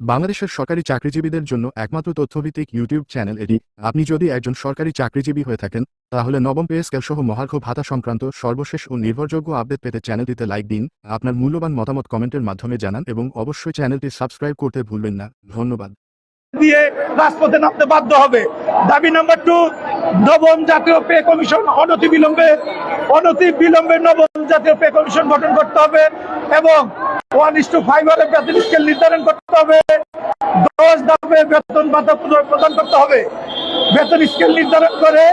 বাংলাদেশের সরকারি চাকরিজীবীদের জন্য একমাত্র তথ্যভিত্তিক ইউটিউব চ্যানেল এটি। আপনি যদি একজন সরকারি চাকরিজীবী হয়ে থাকেন, তাহলে নবম পে স্কেল সহ মহার্ঘ ভাতা সংক্রান্ত সর্বশেষ ও নির্ভরযোগ্য আপডেট পেতে চ্যানেলটিতে লাইক দিন, আপনার মূল্যবান মতামত কমেন্টের মাধ্যমে জানান এবং অবশ্যই চ্যানেলটি সাবস্ক্রাইব করতে ভুলবেন না। ধন্যবাদ। দিয়ে রাজপথে নামতে বাধ্য হবে। দাবি নাম্বার টু নবম জাতীয় পে কমিশন অনতি বিলম্বে অনতি বিলম্বে নবম জাতীয় পে কমিশন গঠন করতে হবে এবং ওয়ান ইস টু ফাইভ বেতন স্কেল নির্ধারণ করতে হবে। দশ ধাপে বেতন ভাতা প্রদান করতে হবে। বেতন স্কেল নির্ধারণ করে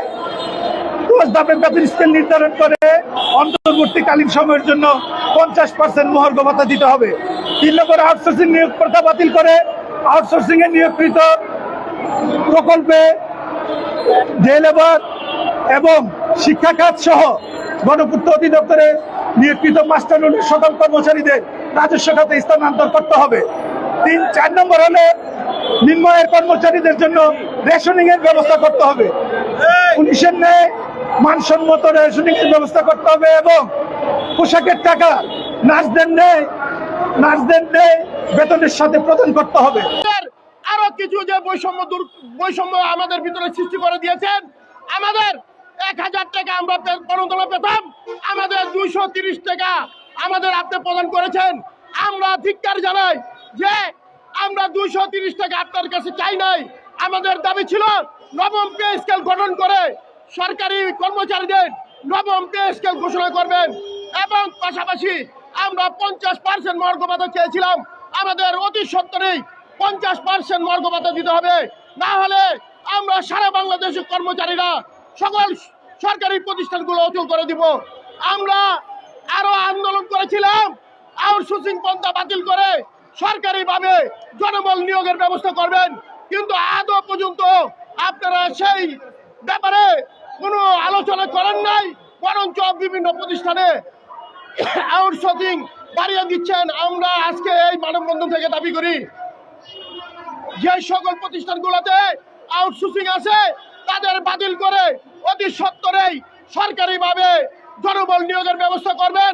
দশ ধাপে বেতন স্কেল নির্ধারণ করে অন্তর্বর্তীকালীন সময়ের জন্য পঞ্চাশ পার্সেন্ট মহার্ঘ ভাতা দিতে হবে। তিন নম্বর আউটসোর্সিং নিয়োগ প্রথা বাতিল করে আউটসোর্সিং এ নিয়োগকৃত প্রকল্পে ডে লেবার এবং শিক্ষা খাত সহ গণপূর্ত অধিদপ্তরে নিয়োগকৃত মাস্টার সকল কর্মচারীদের রাজস্ব খাতে স্থানান্তর করতে হবে। তিন, চার নম্বর হলে নিম্নয়ের কর্মচারীদের জন্য রেশনিং এর ব্যবস্থা করতে হবে। পুলিশের ন্যায় মানসম্মত রেশনিং এর ব্যবস্থা করতে হবে এবং পোশাকের টাকা নার্সদের নেয় নার্সদের নেয় বেতনের সাথে প্রদান করতে হবে। আরও কিছু যে বৈষম্য দূর, বৈষম্য আমাদের ভিতরে সৃষ্টি করে দিয়েছেন, আমাদের এক হাজার টাকা আমরা পেতাম, আমাদের দুইশো তিরিশ টাকা আমাদের আপনি প্রদান করেছেন। আমরা ধিক্কার জানাই যে আমরা দুইশো তিরিশ টাকা আপনার কাছে চাই নাই। আমাদের দাবি ছিল নবম পে স্কেল গঠন করে সরকারি কর্মচারীদের নবম পে স্কেল ঘোষণা করবেন এবং পাশাপাশি আমরা পঞ্চাশ পার্সেন্ট মর্গ চেয়েছিলাম। আমাদের অতি সত্তরেই পঞ্চাশ পার্সেন্ট মর্গ দিতে হবে। না হলে আমরা সারা বাংলাদেশের কর্মচারীরা সকল সরকারি প্রতিষ্ঠানগুলো অচল করে দিব। আমরা আরও আন্দোলন করেছিলাম আউটসোর্সিং পন্থা বাতিল করে সরকারিভাবে জনবল নিয়োগের ব্যবস্থা করবেন। কিন্তু আদৌ পর্যন্ত আপনারা সেই ব্যাপারে কোনো আলোচনা করেন নাই, বরঞ্চ বিভিন্ন প্রতিষ্ঠানে আউটসোর্সিং বাড়িয়ে দিচ্ছেন। আমরা আজকে এই মানববন্ধন থেকে দাবি করি, যে সকল প্রতিষ্ঠানগুলোতে আউটসোর্সিং আছে, তাদের বাতিল করে অতি সত্তরেই সরকারিভাবে জনবল নিয়োগের ব্যবস্থা করবেন।